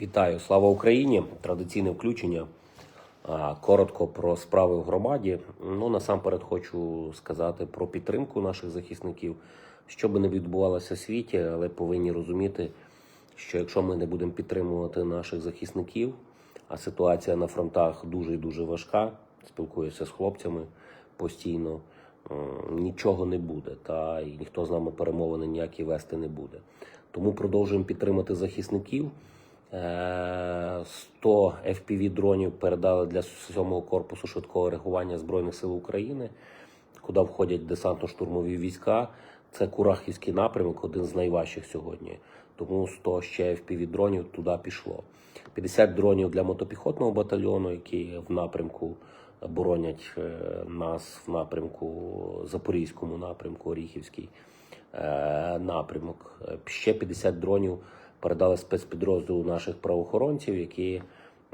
Вітаю, слава Україні! Традиційне включення. Коротко про справи в громаді. Ну насамперед хочу сказати про підтримку наших захисників. Що би не відбувалося в світі, але повинні розуміти, що якщо ми не будемо підтримувати наших захисників, а ситуація на фронтах дуже і дуже важка, спілкуюся з хлопцями постійно, е, нічого не буде, та і ніхто з нами перемовини ніякі вести не буде. Тому продовжуємо підтримати захисників. Е, 100 FPV дронів передали для 7-го корпусу швидкого реагування Збройних сил України, куди входять десантно-штурмові війська. Це Курахівський напрямок, один з найважчих сьогодні. Тому 100 ще FPV дронів туди пішло. 50 дронів для мотопіхотного батальйону, які в напрямку боронять е, нас в напрямку Запорізькому напрямку, Оріхівський е, напрямок. Е, Ще 50 дронів передали спецпідрозділу наших правоохоронців, які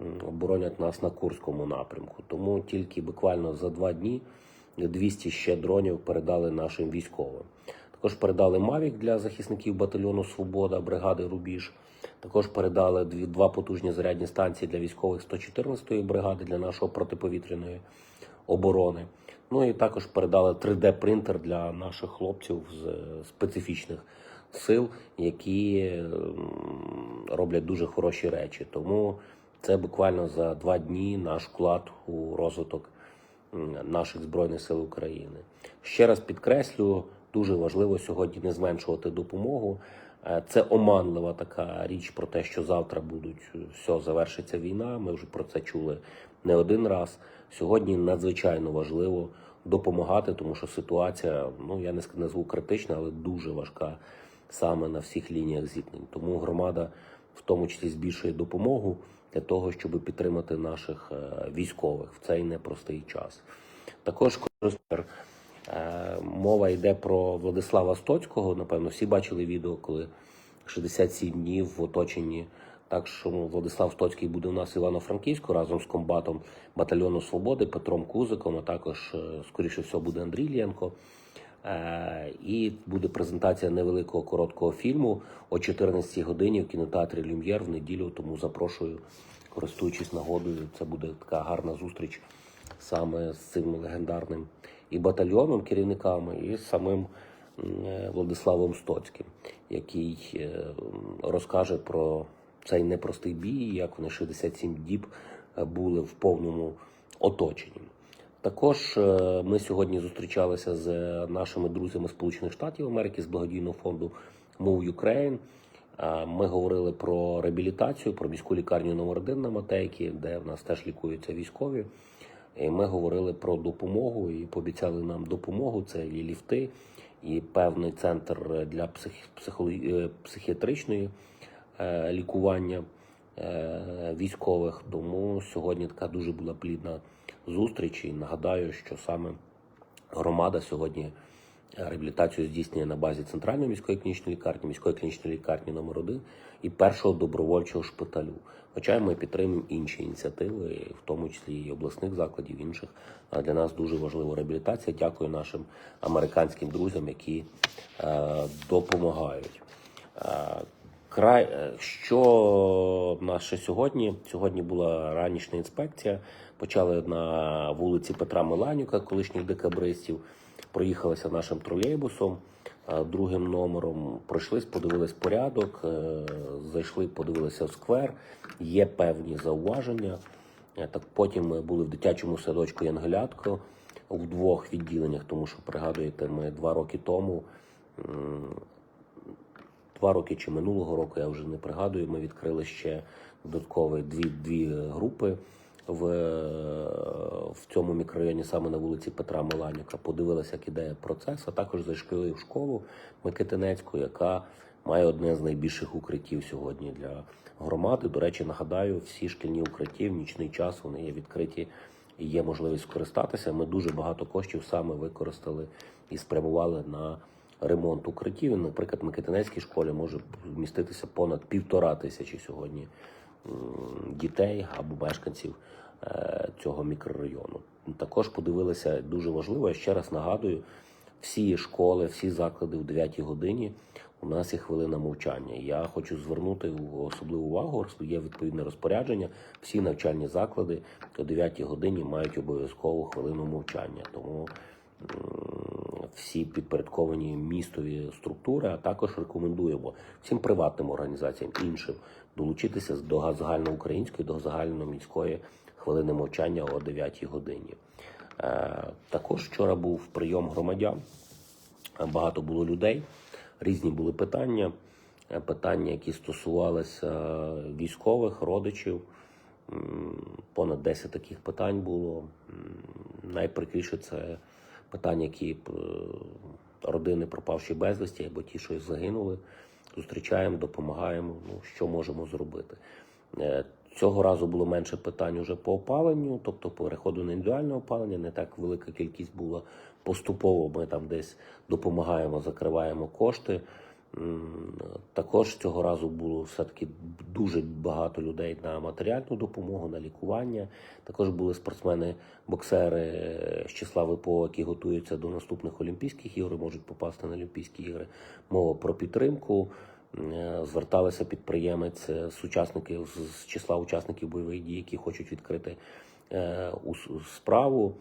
м, боронять нас на Курському напрямку. Тому тільки буквально за два дні 200 ще дронів передали нашим військовим. Також передали Мавік для захисників батальйону Свобода, бригади Рубіж. Також передали дві два потужні зарядні станції для військових 114-ї бригади для нашого протиповітряної оборони. Ну і також передали 3D-принтер для наших хлопців з е, специфічних сил, які роблять дуже хороші речі. Тому це буквально за два дні наш вклад у розвиток наших збройних сил України. Ще раз підкреслю, дуже важливо сьогодні не зменшувати допомогу. Е, Це оманлива така річ про те, що завтра будуть все завершиться війна. Ми вже про це чули не один раз. Сьогодні надзвичайно важливо допомагати, тому що ситуація, ну я не назву критична, але дуже важка саме на всіх лініях зіткнень. Тому громада в тому числі збільшує допомогу для того, щоб підтримати наших е, військових в цей непростий час. Також користуюсь Е, Мова йде про Владислава Стоцького. Напевно, всі бачили відео, коли 67 днів в оточенні. Так що Владислав Стоцький буде у нас Івано-Франківську разом з комбатом батальйону Свободи Петром Кузиком, а також, е, скоріше всього, буде Андрій Лєнко. Е, І буде презентація невеликого короткого фільму о 14 годині в кінотеатрі Люм'єр в неділю. Тому запрошую, користуючись нагодою, це буде така гарна зустріч саме з цим легендарним і батальйоном, керівниками, і самим е, Владиславом Стоцьким, який е, розкаже про цей непростий бій, як вони 67 діб е, були в повному оточенні. Також ми сьогодні зустрічалися з нашими друзями Сполучених Штатів Америки з благодійного фонду Move Ukraine. Ми говорили про реабілітацію, про міську лікарню номер 1 на Матейки, де в нас теж лікуються військові. І ми говорили про допомогу і пообіцяли нам допомогу. Це і ліфти, і певний центр для псих... психоло- е, психіатричної е, лікування е, військових. Тому сьогодні така дуже була плідна зустріч. І нагадаю, що саме громада сьогодні реабілітацію здійснює на базі центральної міської клінічної лікарні, міської клінічної лікарні номер 1 і першого добровольчого шпиталю. Хоча ми підтримуємо інші ініціативи, в тому числі і обласних закладів, інших. Для нас дуже важлива реабілітація. Дякую нашим американським друзям, які е, допомагають. Е, Край, е, що ще сьогодні? Сьогодні була ранішня інспекція. Почали на вулиці Петра Меланюка, колишніх декабристів. Проїхалися нашим тролейбусом, другим номером. Пройшлись, подивились порядок, е, зайшли, подивилися в сквер. Є певні зауваження. Е, Так потім ми були в дитячому садочку Янгелятко в двох відділеннях, тому що пригадуєте, ми два роки тому два роки чи минулого року, я вже не пригадую. Ми відкрили ще додаткові дві, дві групи в, в цьому мікрорайоні, саме на вулиці Петра Меланюка. Подивилися, як іде процес, а також зайшли в школу Микитинецьку, яка має одне з найбільших укриттів сьогодні для громади. До речі, нагадаю, всі шкільні укриття в нічний час вони є відкриті і є можливість скористатися. Ми дуже багато коштів саме використали і спрямували на ремонт укриттів. Наприклад, в Микитинецькій школі може вміститися понад півтора тисячі сьогодні дітей або мешканців е, цього мікрорайону. Також подивилися дуже важливо. Я ще раз нагадую, всі школи, всі заклади в 9 годині у нас є хвилина мовчання. Я хочу звернути особливу увагу, є відповідне розпорядження. Всі навчальні заклади о 9 годині мають обов'язкову хвилину мовчання. Тому всі підпорядковані містові структури, а також рекомендуємо всім приватним організаціям іншим долучитися до загальноукраїнської, до загальноміської хвилини мовчання о 9 годині. Е, Також вчора був прийом громадян. Багато було людей, різні були питання. Е, Питання, які стосувалися військових, родичів. Понад 10 таких питань було. Найприкріше це питання, які е, родини пропавші безвісті або ті, що загинули. Зустрічаємо, допомагаємо, ну, що можемо зробити. Е, Цього разу було менше питань уже по опаленню, тобто по переходу на індивідуальне опалення, не так велика кількість була. Поступово ми там десь допомагаємо, закриваємо кошти. Також цього разу було все-таки дуже багато людей на матеріальну допомогу, на лікування. Також були спортсмени-боксери з числа ВПО, які готуються до наступних Олімпійських ігор, можуть попасти на Олімпійські ігри. Мова про підтримку. Е, Зверталися підприємець е, з числа учасників бойових дій, які хочуть відкрити е, справу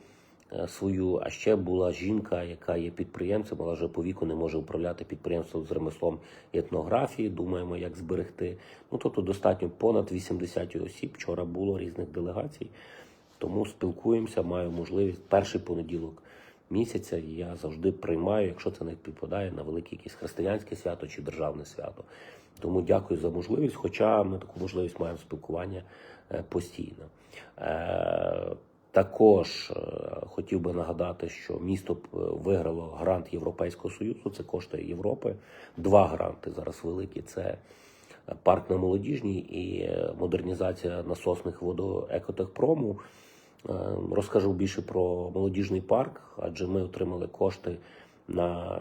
свою. А ще була жінка, яка є підприємцем, але вже по віку не може управляти підприємством з ремеслом етнографії. Думаємо, як зберегти. Ну тобто достатньо понад 80 осіб. Вчора було різних делегацій. Тому спілкуємося, маю можливість перший понеділок місяця. Я завжди приймаю, якщо це не підпадає на велике якесь християнське свято чи державне свято. Тому дякую за можливість. Хоча ми таку можливість маємо спілкування е, постійно. Також е, хотів би нагадати, що місто е, виграло грант Європейського Союзу. Це кошти Європи. Два гранти зараз великі. Це парк на молодіжній і е, модернізація насосних водоекотехпрому. Розкажу більше про молодіжний парк, адже ми отримали кошти на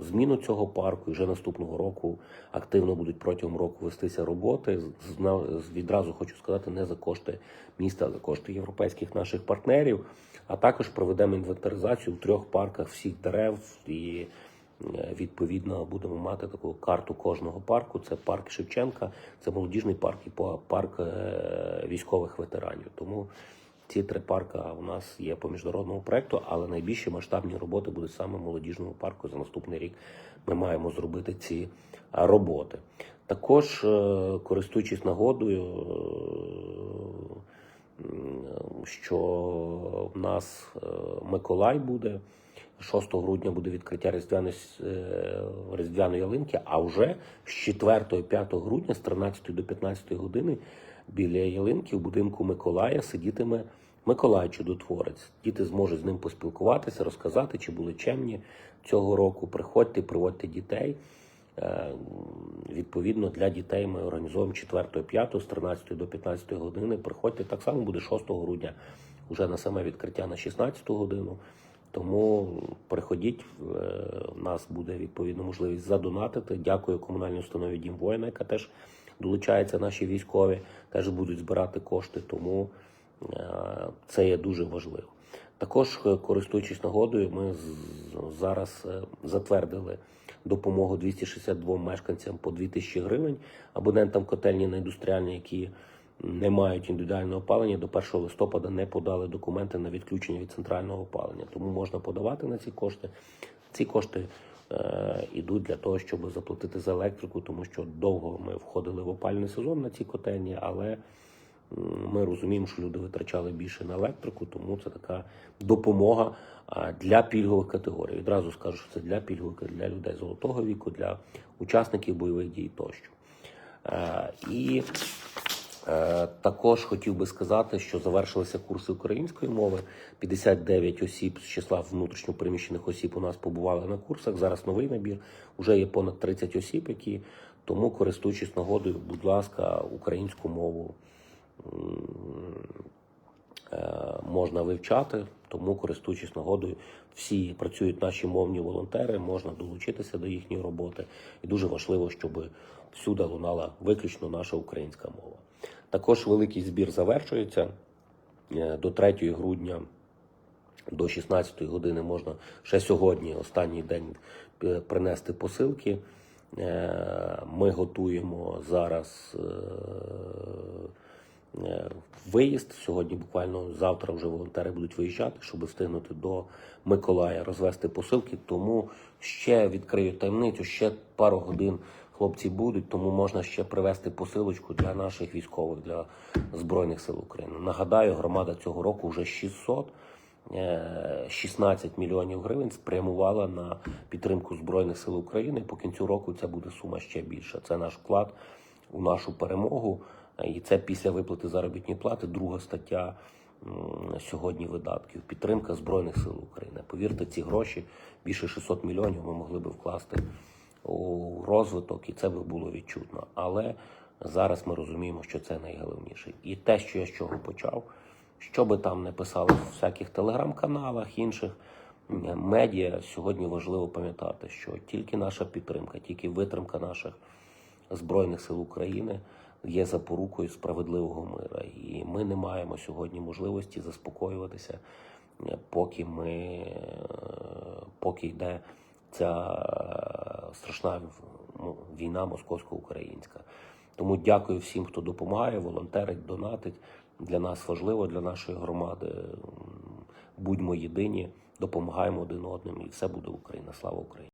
зміну цього парку. І вже наступного року активно будуть протягом року вестися роботи. Відразу хочу сказати, не за кошти міста, а за кошти європейських наших партнерів. А також проведемо інвентаризацію в трьох парках всіх дерев і е, відповідно будемо мати таку карту кожного парку. Це парк Шевченка, це молодіжний парк і па- парк е, військових ветеранів. Тому ці три парка у нас є по міжнародному проекту, але найбільші масштабні роботи будуть саме в молодіжному парку. За наступний рік ми маємо зробити ці роботи. Також, е, користуючись нагодою, е, що в нас е, Миколай буде. 6 грудня буде відкриття різдвяної, різдвяної ялинки, а вже з 4-5 грудня з 13 до 15 години біля ялинки в будинку Миколая сидітиме Миколай Чудотворець. Діти зможуть з ним поспілкуватися, розказати, чи були чемні цього року. Приходьте, приводьте дітей. Е, Відповідно, для дітей ми організуємо 4-5 з 13 до 15 години. Приходьте так само буде 6 грудня, вже на саме відкриття на 16 годину. Тому приходіть, е, в нас буде відповідно можливість задонатити. Дякую комунальній установі Дім воїна, яка теж долучається. Наші військові теж будуть збирати кошти, тому е, це є дуже важливо. Також, е, користуючись нагодою, ми зараз е, затвердили допомогу 262 мешканцям по 2000 гривень, абонентам котельні на індустріальні, які не мають індивідуального опалення, до 1 листопада не подали документи на відключення від центрального опалення. Тому можна подавати на ці кошти. Ці кошти е, йдуть для того, щоб заплатити за електрику, тому що довго ми входили в опальний сезон на ці котельні, але ми розуміємо, що люди витрачали більше на електрику, тому це така допомога для пільгових категорій. Відразу скажу, що це для пільгових для людей золотого віку, для учасників бойових дій тощо. Е, І Е, Також хотів би сказати, що завершилися курси української мови. 59 осіб з числа внутрішньо переміщених осіб у нас побували на курсах. Зараз новий набір. Уже є понад 30 осіб, які тому, користуючись нагодою, будь ласка, українську мову можна вивчати. Тому, користуючись нагодою, всі працюють наші мовні волонтери, можна долучитися до їхньої роботи. І дуже важливо, щоб всюди лунала виключно наша українська мова. Також великий збір завершується Е, до 3 грудня. До 16 години можна ще сьогодні, останній день, е, принести посилки Е, Ми готуємо зараз е, е, виїзд. Сьогодні буквально завтра вже волонтери будуть виїжджати, щоб встигнути до Миколая розвести посилки. Тому ще відкрию таємницю, ще пару годин хлопці будуть, тому можна ще привезти посилочку для наших військових, для Збройних сил України. Нагадаю, громада цього року вже 600 е, 16 мільйонів гривень спрямувала на підтримку Збройних сил України. По кінцю року ця буде сума ще більша. Це наш вклад у нашу перемогу. І це після виплати заробітної плати. Друга стаття сьогодні видатків. Підтримка Збройних сил України. Повірте, ці гроші більше 600 мільйонів ми могли би вкласти у розвиток, і це би було відчутно. Але зараз ми розуміємо, що це найголовніше. І те, що я з чого почав, що би там не писали в всяких телеграм-каналах, інших медіа, сьогодні важливо пам'ятати, що тільки наша підтримка, тільки витримка наших Збройних сил України є запорукою справедливого мира. І ми не маємо сьогодні можливості заспокоюватися, е, поки ми е, поки йде ця е, страшна війна московсько-українська. Тому дякую всім, хто допомагає, волонтерить, донатить. Для нас важливо, для нашої громади. Будьмо єдині, допомагаємо один одним, і все буде Україна. Слава Україні!